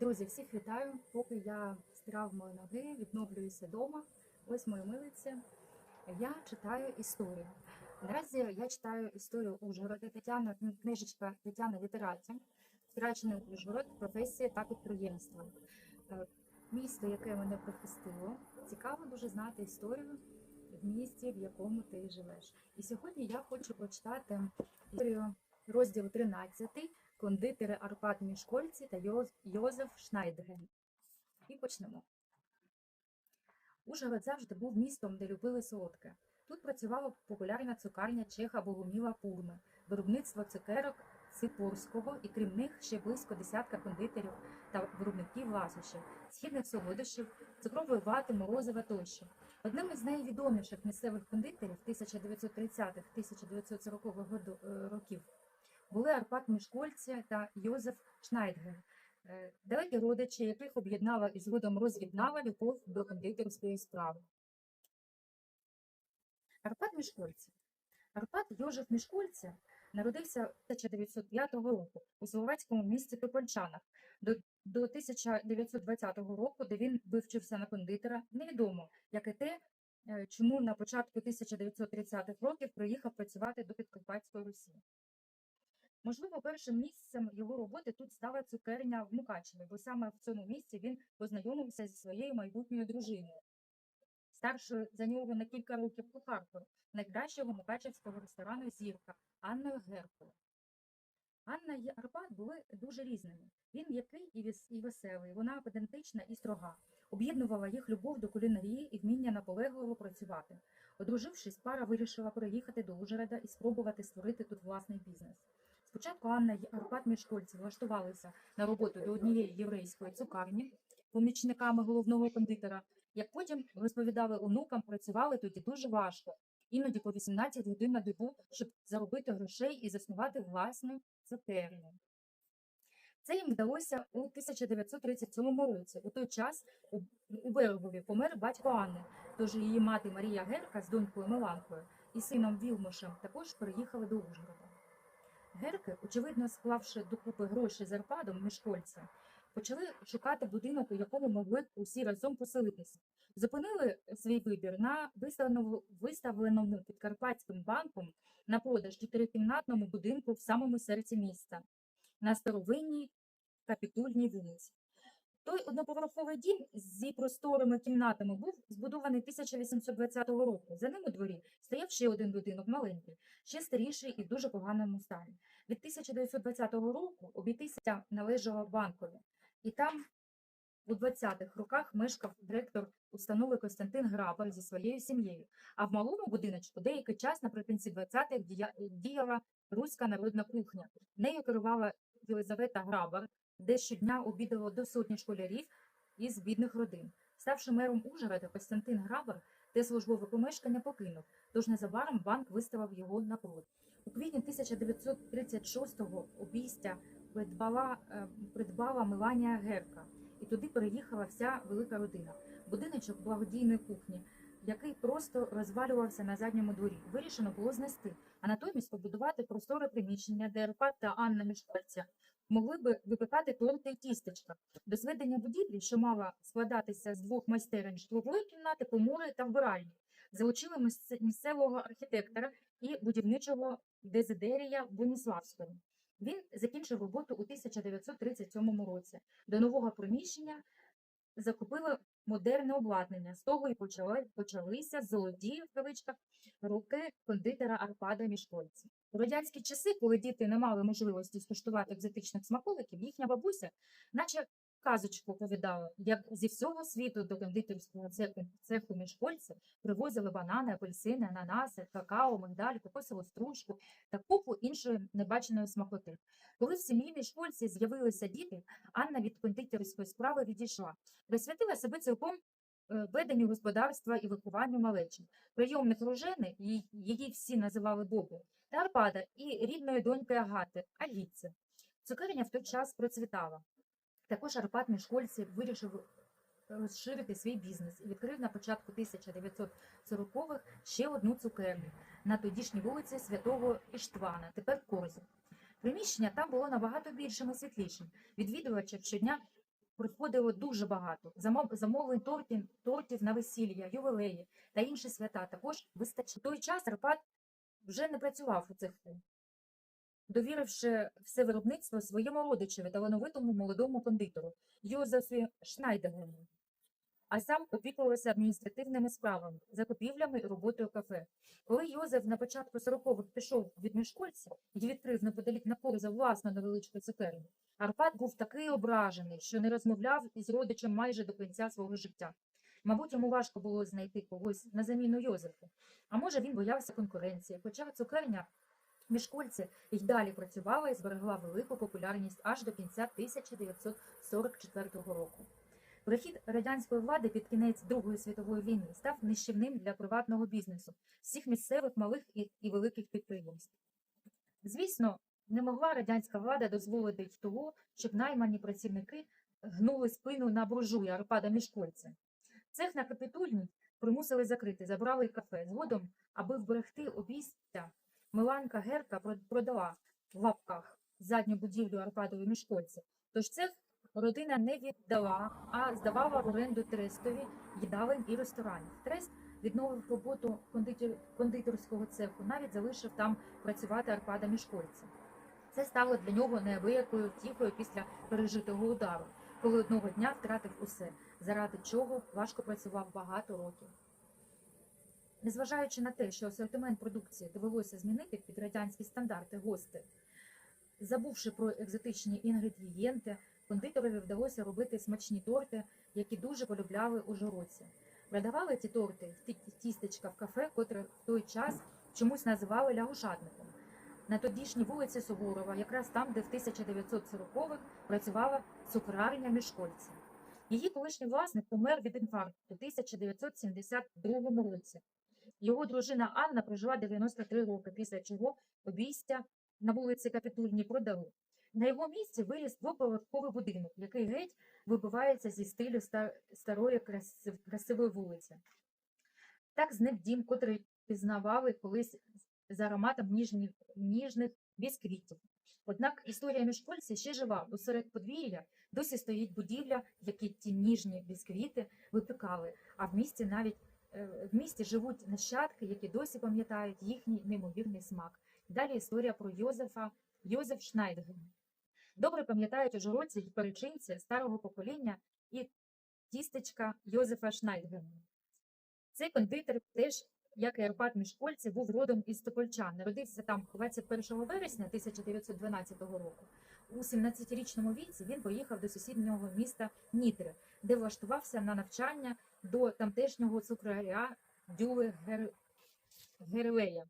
Друзі, всіх вітаю. Поки я з травмою ноги відновлююся вдома. Ось моя милиця. Я читаю історію. Наразі я читаю історію Ужгорода Тетяна, книжечка Тетяни Літераті, втрачений Ужгород, професія та підприємства. Е, Місто, яке мене прихистило, цікаво дуже знати історію в місті, в якому ти живеш. І сьогодні я хочу прочитати історію розділ 13 кондитери Арпад Мішкольці та Йоз- Йозеф Шнайдген. І почнемо. Ужгород завжди був містом, де любили солодке. Тут працювала популярна цукарня Чеха Богоміла Пурми, виробництво цукерок Сипорського, і крім них ще близько десятка кондитерів та виробників ласощів, східних солодощів, цукрової вати, морозива тощо. Одним із найвідоміших місцевих кондитерів 1930-1940 году- е, років були Арпад Мішкольці та Йозеф Шнайдген, е, далекі родичі, яких об'єднала і згодом роз'єднала любов до кондитерської справи. Арпад Мішкольці. Арпад Йожеф Мішкольці народився 1905 року у словацькому місті Топольчанах. До, до 1920 року, де він вивчився на кондитера, невідомо, як і те, е, чому на початку 1930-х років приїхав працювати до Підкарпатської Русі. Можливо, першим місцем його роботи тут стала цукерня в Мукачеві, бо саме в цьому місці він познайомився зі своєю майбутньою дружиною, старшою за нього на кілька років кухаркою найкращого мукачевського ресторану Зірка Анною Геркою. Анна і Арпад були дуже різними. Він м'який і і веселий, вона педантична і строга. Об'єднувала їх любов до кулінарії і вміння наполегливо працювати. Одружившись, пара вирішила переїхати до Ужгорода і спробувати створити тут власний бізнес. Спочатку Анна і Арпад Мішкольці влаштувалися на роботу до однієї єврейської цукарні помічниками головного кондитера. Як потім розповідали онукам, працювали тоді дуже важко, іноді по 18 годин на добу, щоб заробити грошей і заснувати власну цукерню. Це їм вдалося у 1937 році. У той час у, Берегові помер батько Анни, тож її мати Марія Герка з донькою Миланкою і сином Вілмошем також переїхали до Ужгорода. Герки, очевидно склавши докупи гроші зарпадом між кольця, почали шукати будинок, у якому могли б усі разом поселитися. Зупинили свій вибір на виставленому, Підкарпатським банком на продаж чотирикімнатному будинку в самому серці міста на старовинній капітульній вулиці. Той одноповерховий дім зі просторими кімнатами був збудований 1820 року. За ним у дворі стояв ще один будинок маленький, ще старіший і в дуже поганому стані. Від 1920 року обійтися належало банкові, і там у 20-х роках мешкав директор установи Костянтин Грабар зі своєю сім'єю. А в малому будиночку деякий час наприкінці 20-х діяла руська народна кухня. Нею керувала Єлизавета Грабар, де щодня обідало до сотні школярів із бідних родин. Ставши мером Ужгорода, Костянтин Грабар те службове помешкання покинув, тож незабаром банк виставив його на продаж. У квітні 1936-го обійстя придбала, е, придбала Меланія Герка, і туди переїхала вся велика родина. Будиночок благодійної кухні, який просто розвалювався на задньому дворі. Вирішено було знести, а натомість побудувати просторе приміщення, де Арпад та Анна Мішкольця могли би випікати торти і тістечка. До зведення будівлі, що мала складатися з двох майстерень житлової кімнати, комори та вбиральні, залучили місцевого архітектора і будівничого Дезидерія Боніславського. Він закінчив роботу у 1937 році. До нового приміщення закупили модерне обладнання. З того і почали, почалися золоті в кавичках роки кондитера Арпада Мішкольці. У радянські часи, коли діти не мали можливості скуштувати екзотичних смаколиків, їхня бабуся, наче казочку оповідала, як зі всього світу до кондитерського цеху, цеху Мішкольця привозили банани, апельсини, ананаси, какао, мигдаль, кокосову стружку та купу іншої небаченої смакоти. Коли в сім'ї Мішкольці з'явилися діти, Анна від кондитерської справи відійшла, присвятила себе цілком е, веденню господарства і вихованню малечі. Прийомник Рожени, її, всі називали Богу, та Арпада і рідної доньки Агати, Аліци. Цукерня в той час процвітала. Також Арпад Мішкольці вирішив розширити свій бізнес і відкрив на початку 1940-х ще одну цукерню на тодішній вулиці Святого Іштвана, тепер Корзу. Приміщення там було набагато більшим і світлішим. Відвідувачів щодня приходило дуже багато. Замовлень тортів, тортів на весілля, ювілеї та інші свята також вистачало. В той час Арпад вже не працював у цеху, довіривши все виробництво своєму родичеві, талановитому молодому кондитеру Йозефі Шнайдергену. А сам опікувався адміністративними справами, закупівлями і роботою кафе. Коли Йозеф на початку 40-х пішов від міжкольців і відкрив неподалік на Порза власну невеличку цукерню, Арпад був такий ображений, що не розмовляв із родичем майже до кінця свого життя. Мабуть, йому важко було знайти когось на заміну Йозефу. А може, він боявся конкуренції, хоча цукерня міжкольці й далі працювала і зберегла велику популярність аж до кінця 1944 року. Прихід радянської влади під кінець Другої світової війни став нищівним для приватного бізнесу всіх місцевих малих і, великих підприємств. Звісно, не могла радянська влада дозволити й того, щоб наймані працівники гнули спину на буржуя Арпада Мішкольця. Цех на капітульні примусили закрити, забрали кафе. Згодом, аби вберегти обійстя, Миланка Герка продала в лапках задню будівлю Арпадової Мішкольця. Тож цех родина не віддала, а здавала в оренду трестові їдалень і ресторанів. Трест відновив роботу кондитер- кондитерського цеху, навіть залишив там працювати Арпада Мішкольця. Це стало для нього неабиякою втіхою після пережитого удару, коли одного дня втратив усе, заради чого важко працював багато років. Незважаючи на те, що асортимент продукції довелося змінити під радянські стандарти гости, забувши про екзотичні інгредієнти, кондитерові вдалося робити смачні торти, які дуже полюбляли ужгородці. Продавали ці торти в ті- тістечка в кафе, котре в той час чомусь називали лягушатником. На тодішній вулиці Суворова, якраз там, де в 1940-х працювала цукрарня Мішкольця. Її колишній власник помер від інфаркту у 1972 році. Його дружина Анна прожила 93 роки, після чого обійстя на вулиці Капітульній продали. На його місці виріс двоповерховий будинок, який геть вибивається зі стилю старої красивої вулиці. Так зник дім, котрий пізнавали колись з ароматом ніжних, ніжних бісквітів. Однак історія міжкольця ще жива, бо серед подвір'я досі стоїть будівля, в якій ті ніжні бісквіти випікали, а в місті навіть е, в місті живуть нащадки, які досі пам'ятають їхній неймовірний смак. Далі історія про Йозефа Йозеф Шнайдген. Добре пам'ятають ужгородці й перечинці старого покоління і тістечка Йозефа Шнайдгена. Цей кондитер теж, як і Арпад Мішкольці, був родом із Топольчан. Народився там 21 вересня 1912 року. У 17-річному віці він поїхав до сусіднього міста Нітре, де влаштувався на навчання до тамтешнього цукраря Дюли Гер... Герлея.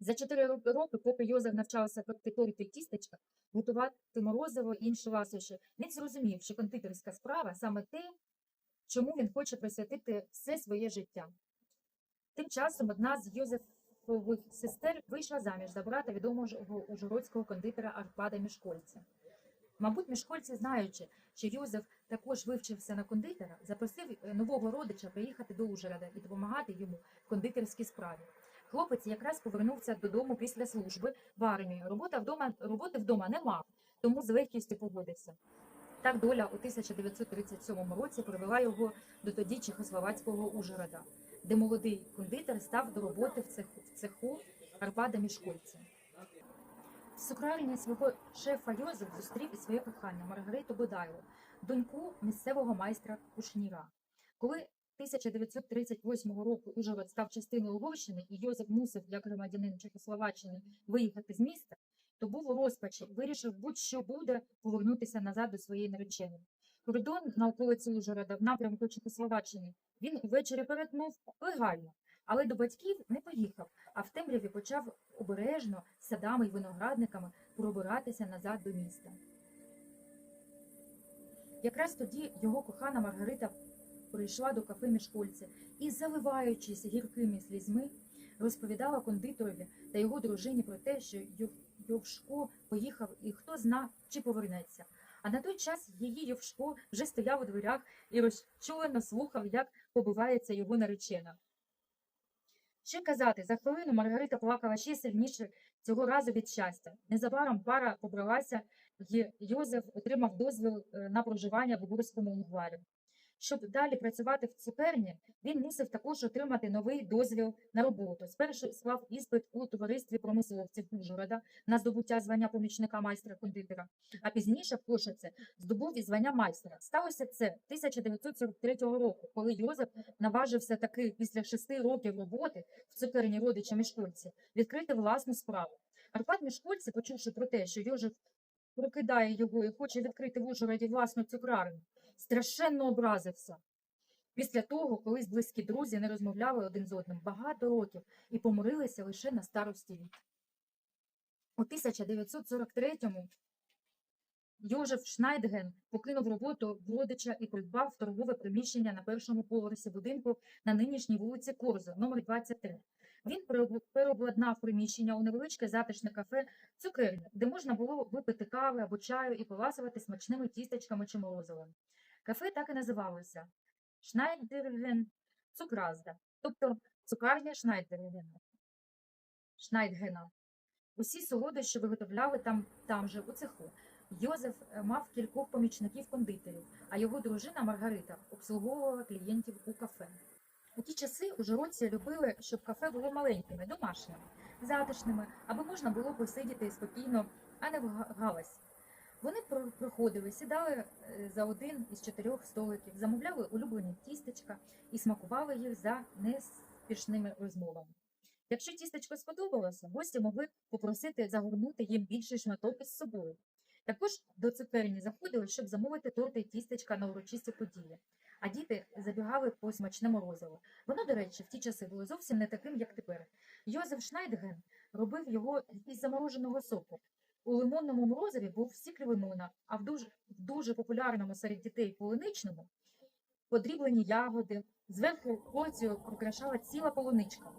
За чотири ро- роки, поки Йозеф навчався торти тістечка, готувати морозиво і інші ласощі, він зрозумів, що кондитерська справа саме те, чому він хоче присвятити все своє життя. Тим часом одна з Йозефових сестер вийшла заміж за брата відомого ужгородського кондитера Арпада Мішкольця. Мабуть, мішкольці, знаючи, що Йозеф також вивчився на кондитера, запросив е, нового родича приїхати до Ужгорода і допомагати йому в кондитерській справі. Хлопець якраз повернувся додому після служби в армії. Робота вдома, роботи вдома не мав, тому з легкістю погодився. Так доля у 1937 році привела його до тоді Чехословацького Ужгорода, де молодий кондитер став до роботи в цеху, в цеху Арпада Мішкольця. В цукрарні свого шефа Йозеф зустрів і своє кохання Маргариту Бодайло, доньку місцевого майстра Кушніра. Коли 1938 року Ужгород став частиною Угорщини, і Йозеф мусив, як громадянин Чехословаччини, виїхати з міста, то був у розпачі, вирішив будь-що буде повернутися назад до своєї нареченої. Кордон на околиці Ужгорода в напрямку Чехословаччини він увечері перетнув легально, але до батьків не поїхав, а в темряві почав обережно садами й виноградниками пробиратися назад до міста. Якраз тоді його кохана Маргарита прийшла до кафе Мішкольця і, заливаючись гіркими слізьми, розповідала кондитерові та його дружині про те, що Йов- Йовшко поїхав і хто зна, чи повернеться. А на той час її Євшко вже стояв у дверях і розчулено слухав, як побивається його наречена. Що казати, за хвилину Маргарита плакала ще сильніше цього разу від щастя. Незабаром пара побралася і Йозеф отримав дозвіл е, на проживання в Угорському угварі. Щоб далі працювати в цукерні, він мусив також отримати новий дозвіл на роботу. Спершу склав іспит у товаристві промисловців Ужгорода на здобуття звання помічника майстра кондитера, а пізніше в Кошице здобув і звання майстра. Сталося це 1943 року, коли Йозеф наважився таки після шести років роботи в цукерні родича Мішкольці відкрити власну справу. Арпад Мішкольці, почувши про те, що Йозеф прокидає його і хоче відкрити в Ужгороді власну цукрарню, страшенно образився. Після того, колись близькі друзі не розмовляли один з одним багато років і помирилися лише на старості вік. У 1943-му Йожеф Шнайдген покинув роботу родича і придбав торгове приміщення на першому поверсі будинку на нинішній вулиці Корзо, номер 23. Він переобладнав приміщення у невеличке затишне кафе цукерню, де можна було випити кави або чаю і поласувати смачними тістечками чи морозивом. Кафе так і називалося Шнайдерген Цукразда, тобто цукарня Шнайдергена. Шнайдгена. Усі солодощі виготовляли там, там же, у цеху. Йозеф е, мав кількох помічників кондитерів, а його дружина Маргарита обслуговувала клієнтів у кафе. У ті часи ужгородці любили, щоб кафе було маленькими, домашніми, затишними, аби можна було посидіти спокійно, а не в галасі. Вони проходили, сідали е, за один із чотирьох столиків, замовляли улюблені тістечка і смакували їх за неспішними розмовами. Якщо тістечко сподобалося, гості могли попросити загорнути їм більший шматок із собою. Також до цукерні заходили, щоб замовити торти і тістечка на урочисті події. А діти забігали по смачне морозиво. Воно, до речі, в ті часи було зовсім не таким, як тепер. Йозеф Шнайдген робив його із замороженого соку. У лимонному морозиві був сік лимона, а в дуже, в дуже популярному серед дітей полуничному подріблені ягоди. Зверху порцію прикрашала ціла полуничка.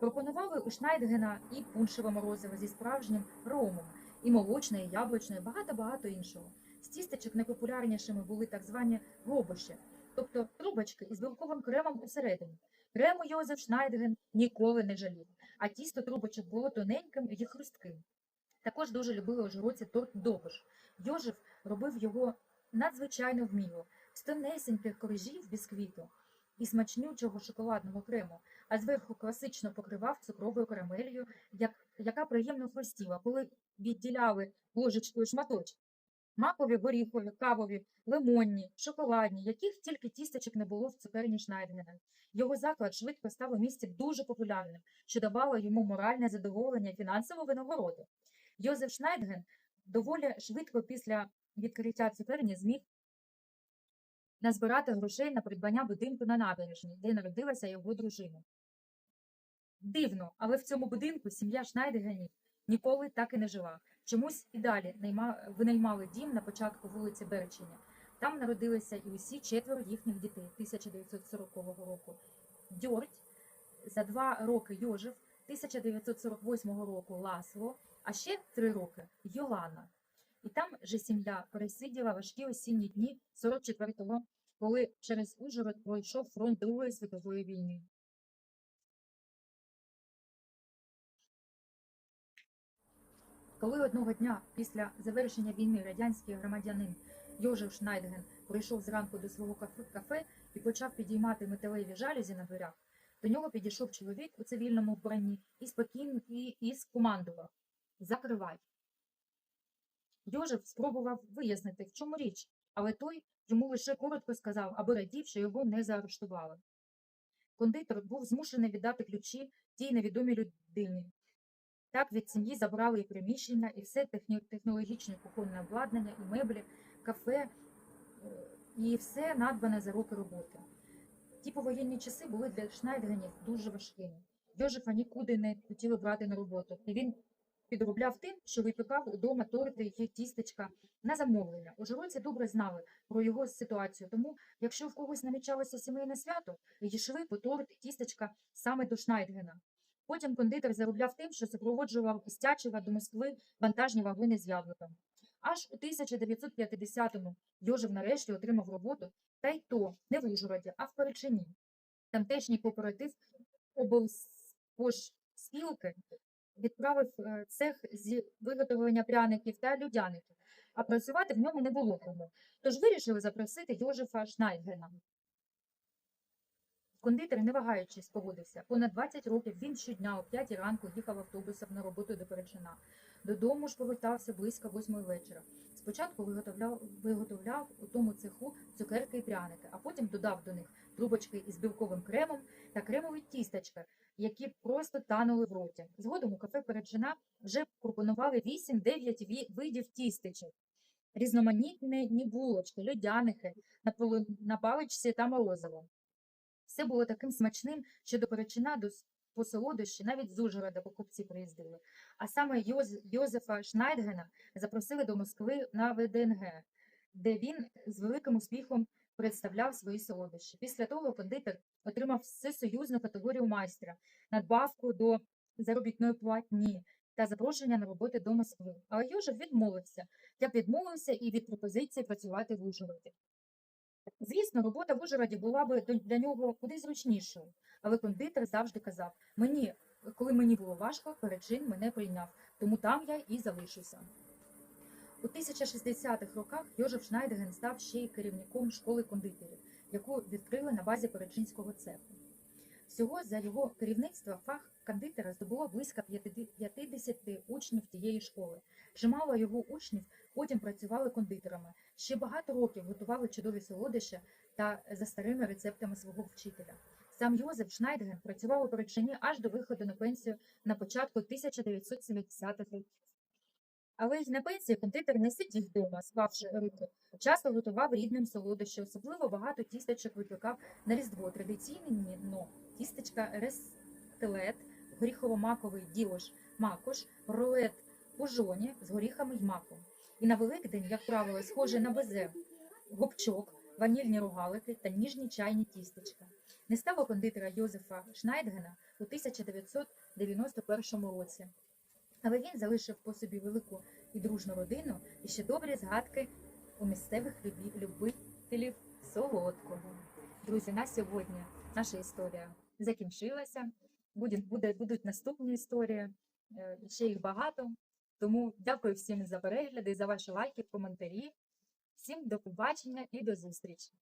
Пропонували у Шнайдгена і пуншеве морозиво зі справжнім ромом, і молочне, і яблучне, і багато-багато іншого. З тістечок найпопулярнішими були так звані робощі, тобто трубочки із білковим кремом усередині. Крему Йозеф Шнайдген ніколи не жалів, а тісто трубочок було тоненьким і хрустким. Також дуже любили ужгородці торт Довбиш. Йожев робив його надзвичайно вміло, з тонесеньких коржів бісквіту і смачнючого шоколадного крему, а зверху класично покривав цукровою карамелью, як, яка приємно хрустіла, коли відділяли ложечкою шматочки. Макові, горіхові, кавові, лимонні, шоколадні, яких тільки тістечок не було в цукерні Шнайдгена. Його заклад швидко став у місті дуже популярним, що давало йому моральне задоволення і фінансову винагороду. Йозеф Шнайдген доволі швидко після відкриття цукерні зміг назбирати грошей на придбання будинку на набережній, де народилася його дружина. Дивно, але в цьому будинку сім'я Шнайдгенів ніколи так і не жила. Чомусь і далі винаймали дім на початку вулиці Беречення. Там народилися і усі четверо їхніх дітей 1940 року. Дьорть за два роки Йожев, 1948 року Ласло, а ще три роки Йолана. І там же сім'я пересиділа важкі осінні дні 44-го, коли через Ужгород пройшов фронт Другої світової війни. Коли одного дня після завершення війни радянський громадянин Йожев Шнайдген прийшов зранку до свого кафе, і почав підіймати металеві жалюзі на дверях, до нього підійшов чоловік у цивільному вбранні і спокійно і скомандував Закривай. Йожев спробував вияснити, в чому річ, але той йому лише коротко сказав, аби радів, що його не заарештували. Кондитер був змушений віддати ключі тій невідомій людині. Так від сім'ї забрали і приміщення, і все технологічне кухонне обладнання, і меблі, кафе, е, і все надбане за роки роботи. Ті повоєнні часи були для Шнайдгенів дуже важкими. Йожефа нікуди не хотіли брати на роботу, і він підробляв тим, що випікав удома торти і тістечка на замовлення. Ужгородці добре знали про його ситуацію, тому якщо в когось намічалося сімейне свято, йшли по торт і тістечка саме до Шнайдгена. Потім кондитер заробляв тим, що супроводжував із Тячева до Москви вантажні вагони з яблуками. Аж у 1950-му Йожев нарешті отримав роботу, та й то не в Ужгороді, а в Перечині. Тамтешній кооператив облспожспілки відправив е, цех з виготовлення пряників та людяників, а працювати в ньому не було кому. Тож вирішили запросити Йожефа Шнайдгена. Кондитер, не вагаючись, погодився. Понад 20 років він щодня о 5 ранку їхав автобусом на роботу до Перечина. Додому ж повертався близько 8 вечора. Спочатку виготовляв, виготовляв у тому цеху цукерки і пряники, а потім додав до них трубочки із білковим кремом та кремові тістечка, які просто танули в роті. Згодом у кафе Переджина вже пропонували 8-9 видів тістечок, різноманітні булочки, льодяники на паличці та морозиво. Все було таким смачним, що до Перечина до по солодощі навіть з Ужгорода покупці приїздили. А саме Йоз, Йозефа Шнайдгена запросили до Москви на ВДНГ, де він з великим успіхом представляв свої солодощі. Після того кондитер отримав всесоюзну категорію майстра, надбавку до заробітної платні та запрошення на роботи до Москви. Але Йожев відмовився, як відмовився і від пропозиції працювати в Ужгороді. Звісно, робота в Ужгороді була б для нього куди зручнішою, але кондитер завжди казав: мені, коли мені було важко, перечин мене прийняв, тому там я і залишуся. У 1060-х роках Йожеф Шнайдеген став ще й керівником школи кондитерів, яку відкрили на базі Перечинського цеху. Всього за його керівництва фах кондитера здобуло близько 50 учнів тієї школи. Чимало його учнів потім працювали кондитерами. Ще багато років готували чудові солодощі та за старими рецептами свого вчителя. Сам Йозеф Шнайдген працював у Перечині аж до виходу на пенсію на початку 1970-х років. Але й на пенсії кондитер не сидів вдома, склавши руки. Часто готував рідним солодощі, особливо багато тістечок випікав на Різдво. Традиційне но тістечка рестелет, горіхово-маковий діош макош, рулет пужоні з горіхами й маком. І на Великдень, як правило, схоже на безе, гопчок, ванільні рогалики та ніжні чайні тістечка. Не стало кондитера Йозефа Шнайдгена у 1991 році. Але він залишив по собі велику і дружну родину і ще добрі згадки у місцевих любителів солодкого. Друзі, на сьогодні наша історія закінчилася. Буде, буде, будуть наступні історії, е, ще їх багато. Тому дякую всім за перегляди, за ваші лайки, коментарі. Всім до побачення і до зустрічі!